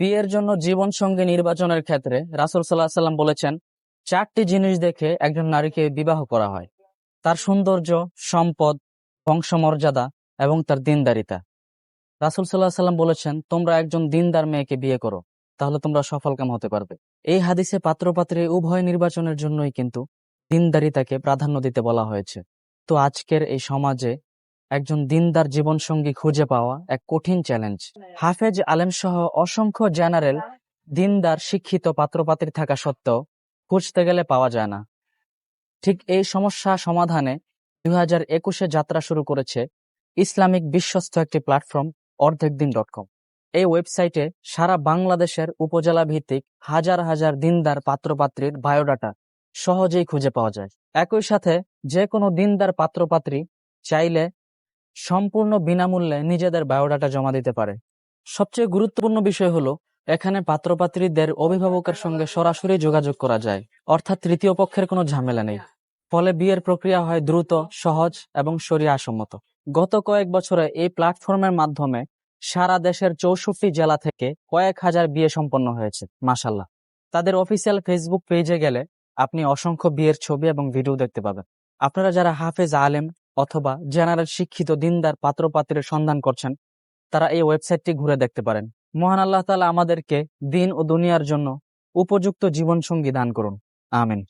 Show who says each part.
Speaker 1: বিয়ের জন্য জীবন সঙ্গী নির্বাচনের ক্ষেত্রে রাসুল সাল্লাহ সাল্লাম বলেছেন, চারটি জিনিস দেখে একজন নারীকে বিবাহ করা হয়। তার সৌন্দর্য, সম্পদ, বংশমর্যাদা এবং তার দিনদারিতা। রাসুল সাল্লাহ সাল্লাম বলেছেন, তোমরা একজন দিনদার মেয়েকে বিয়ে করো, তাহলে তোমরা সফলকাম হতে পারবে। এই হাদিসে পাত্রপাত্রী উভয় নির্বাচনের জন্যই কিন্তু দিনদারিতাকে প্রাধান্য দিতে বলা হয়েছে। তো আজকের এই সমাজে একজন দিনদার জীবনসঙ্গী খুঁজে পাওয়া এক কঠিন চ্যালেঞ্জ হাফেজ আলেম সহ অসংখ্য জেনারেল দিনদার শিক্ষিত পাত্রপাত্রী থাকা সত্ত্বেও খুঁজতে গেলে পাওয়া যায় না। ঠিক এই সমস্যা সমাধানে দুই হাজার একুশে যাত্রা শুরু করেছে ইসলামিক বিশ্বস্ত একটি প্ল্যাটফর্ম অর্ধেক দিন ডট কম এই ওয়েবসাইটে সারা বাংলাদেশের উপজেলা ভিত্তিক হাজার হাজার দিনদার পাত্রপাত্রীর বায়োডাটা সহজেই খুঁজে পাওয়া যায়। একই সাথে যে কোনো দিনদার পাত্রপাত্রী চাইলে সম্পূর্ণ বিনামূল্যে নিজেদের বায়োডাটা জমা দিতে পারে। সবচেয়ে গুরুত্বপূর্ণ বিষয় হলো, এখানে পাত্রপাত্রীদের অভিভাবকের সঙ্গে সরাসরি যোগাযোগ করা যায়, অর্থাৎ তৃতীয় পক্ষের কোনো ঝামেলা নেই। ফলে বিয়ের প্রক্রিয়া হয় দ্রুত, সহজ এবং সম্মত গত কয়েক বছরে এই প্ল্যাটফর্মের মাধ্যমে সারা দেশের চৌষট্টি জেলা থেকে কয়েক হাজার বিয়ে সম্পন্ন হয়েছে মাসাল্লাহ তাদের অফিসিয়াল ফেসবুক পেজে গেলে আপনি অসংখ্য বিয়ের ছবি এবং ভিডিও দেখতে পাবেন। আপনারা যারা হাফেজ আলেম অথবা জেনারেল শিক্ষিত দিনদার পাত্রপাত্রের সন্ধান করছেন, তারা এই ওয়েবসাইটটি ঘুরে দেখতে পারেন। মহান আল্লাহ তালা আমাদেরকে দিন ও দুনিয়ার জন্য উপযুক্ত জীবনসঙ্গী দান করুন। আমিন।